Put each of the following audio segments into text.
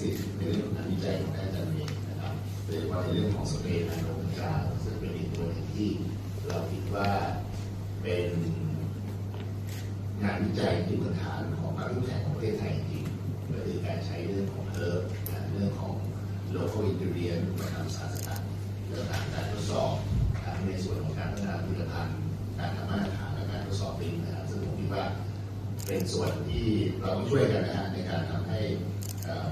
สิทในเรื่องของารวิจัยของแพทย์นเองนะครับโดยเฉพาะในเรื่องของสเปรย์นาโนกัญชาซึ่งเป็นอีกตัวหนึ่งที่เราคิดว่าเป็นงานวิจัยที่พื้นฐานของกาควิจัยของประเทศไทยจริงก็คือการใช้เรื่องของเฮิร์บเรื่องของโลโคอินเดียนมาทำสารสกัดเรื่องการทดสอบทั้งในส่วนของการพัฒนาผลิตภัณฑ์การทำมาตรฐานและการทดสอบเองนะครับซึ่งผมคิดว่าเป็นส่วนที่เราต้องช่วยกันนะฮะในการทำให้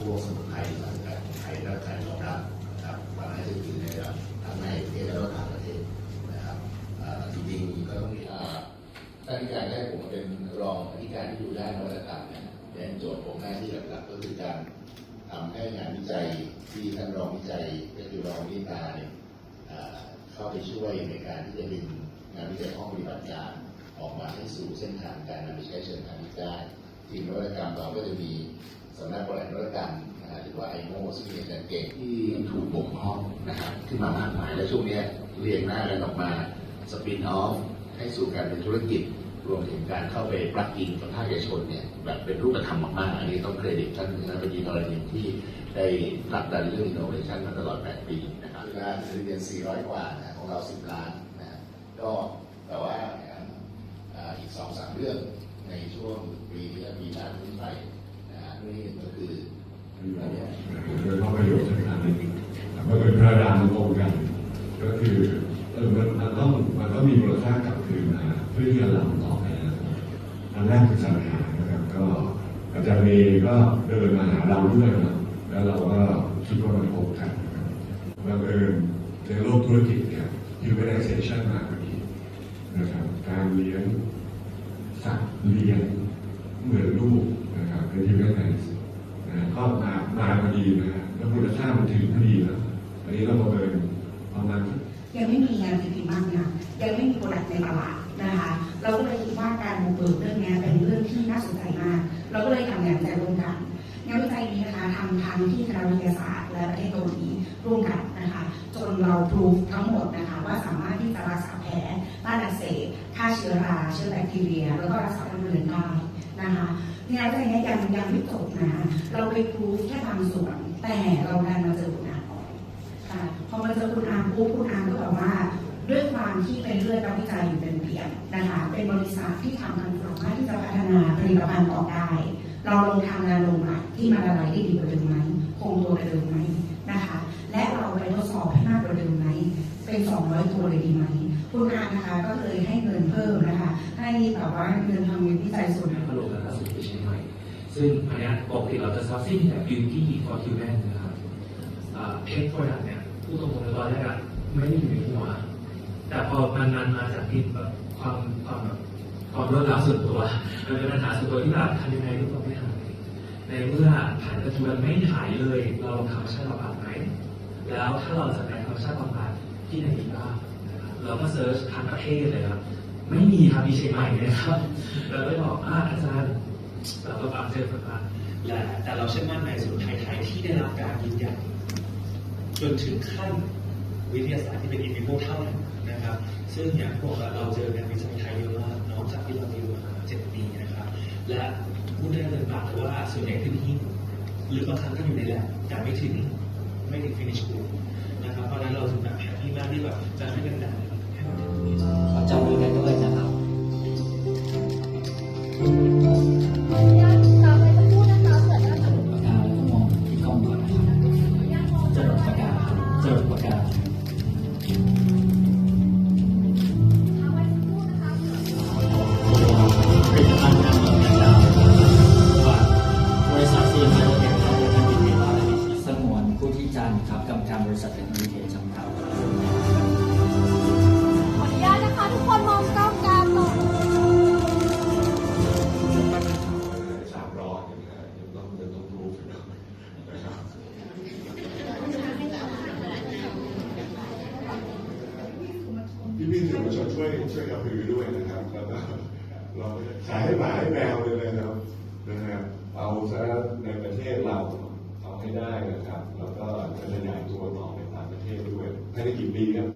พวกสมุนไพรสารสกัดของไทยรับการยอมรับนะครับว่าให้จะถือในระดับทั้งในประเทศและก็ต่างประเทศนะครับเอ่อจริงๆก็ต้องมีอ่าท่านอธิการได้ผมเป็นรองอธิการที่อยู่ด้านนวัตกรรมเนี่ยเป็นโจทย์ผมหน้าที่หลักๆก็คือการทำให้งานวิจัยที่ท่านรองวิจัยก็คือรองวิตาเนี่ยเอ่อเข้าไปช่วยในการที่จะดึงงานวิจัยห้องปฏิบัติการออกมาให้สู่เส้นทางการนำไปใช้เชิงพาณิชย์ได้ ทีมนวัตกรรมเราก็จะมีสำนักบริหารนวัตกรรมนะฮะหรือว่าไอโมซึ่งเป็นอาจารย์เก่งที่ถูกบ่มเพาะนะครับขึ้นมามากมายและช่วงเนี้ยเรียงหน้ากันออกมาสปินออฟให้สู่การเป็นธุรกิจรวมถึงการเข้าไปปลักอินกับภาคเอกชนเนี่ยแบบเป็นรูปธรรมมากๆ อันนี้ต้องเครดิตท่านนายบดีนรณินที่ได้ผลักดันเรื่อง innovation มาตลอด 8 ปีนะครับงานเรียน 400 กว่านะของเรา 10 ล้านนะฮะก็แต่ว่าอ่าอีกสองสามเรื่องในช่วง ปีที่ล้วปีหน้าขึ้นไปนะฮะเรื่องนี้ก็คืออันเนี้ยโดยเฉพาะประโยชน์สำคัญมันเป็นพระรามตรงกัน ก็คือเออมันมันต้องมันต้องมีมูลค่ากลับคืนมาเพื่อที่จะนำต่อไปนะครับอันแรกคือสัญหานะครับก็อาจารย์เมย์ก็เดินมาหาเราด้วยนะแล้วเราก็คิดว่ามันคงกันนะครับบังเอิญในโลกธุรกิจเนี่ย humanization มากกว่านี้นะครับการเลี้ยงสัตว์เลี้ยง เหมือนลูกนะครับเป็น humanize นะก็มามาพอดีนะฮะแล้วมูลค่ามันถึงพอดีแล้วอันนี้เราประเมินประมาณยังไม่มีงานผลิมากนะยังไม่มีโปรดักต์ในตลาดนะคะ เราก็เลยคิดว่าการบุกเบิกเรื่องนี้เป็นเรื่องที่น่าสนใจมาก เราก็เลยทำงานวิจัยร่วมกันงานวิจัยนี้นะคะทำทั้งที่คณะวิทยาศาสตร์และประเทศเกาหลีร่วมกันนะคะ จนเราพรูฟทั้งหมดนะคะ ว่าสามารถที่จะรักษาแผลต้านอักเสบฆ่าเชื้อรา เชื้อแบคทีเรีย แล้วก็รักษาทางเดินได้ นะคะงานวิจัยนี้ยังยังไม่จบนะเราไปพรูฟแค่บางส่วน แต่เราดันมาเจอผลงาก่อนค่ะพอมาเจอคุณอาปุ๊บคุณอาก็บอกว่าด้วยความที่เป็นเลือดนักวิจัยอยู่เป็นเพียงนะคะเป็นบริษัทที่ทำกันสามารถที่จะพัฒนาผลิตภัณฑ์ต่อได้ เราลงทำงานลงใหม่ที่มันละลายได้ดีกว่าเดิมไหมคงตัวกว่าเดิมไหมนะคะ และเราไปทดสอบให้มากกว่าเดิมไหมเป็น 200 ตัวเลยดีไหม คุณอานะคะก็เลยให้เงินเพิ่มนะคะ ให้แบบว่าเงินทำวิจัยส่วนพัดลมและสุดที่เชียงใหม่ซึ่งอันนี้ปกติเราจะซับซิ่งแต่ beauty for human นนะครับเทคโปรดักต์เนี่ยพูดตรงๆเลยตอนแรกอะไม่ได้อยู่ในหัวแต่พอมันมันมาจากที่แบบความความแบบความรวดร้าวส่วนตัวมันเป็นปัญหาส่วนตัวที่แบบทำยังไงทุกคนไม่หายในเมื่อแผนปัจจุบันไม่หายเลย เราลองธรรมชาติบำบัดไหมแล้วถ้าเราจะไปธรรมชาติบำบัดที่ไหนบ้าง เราก็เซิร์ชทั้งประเทศเลยครับ ไม่มีครับมีเชียงใหม่เลยครับเราก็บอกอ่าอาจารย์เราก็ฟังเจอฟังและแต่เราเชื่อมั่นในสมุนไพรไทยที่ได้รับการยืนยันจนถึงขั้นวิทยาศาสตร์ที่เป็นอินวิโเท่านั้นนะครับ ซึ่งอย่างพวกเราเจองานวิจัยไทยเยอะมากนอกจากที่เรามีมาเจ็ดปีนะครับ และพูดได้เลยปากเลยว่าส่วนใหญ่คือที่หรือบางครั้งก็อยู่ในแลบแต่ไม่ถึงไม่ถึง finish school นะครับเพราะนั้นเราถึงแบบแฮปปี้มากที่แบบจะให้กันดัง ขอจับมือกันด้วยนะครับขออนุญาตตามไปสักครู่นะคะเผื่อจะจรดปากกาแล้วก็มองที่กล้องก่อนนะครับจรดปากกาครับจรดปากกา ชนช่วยช่วยกับพือด้วยนะครับแล้วก็เราขายให้หมาย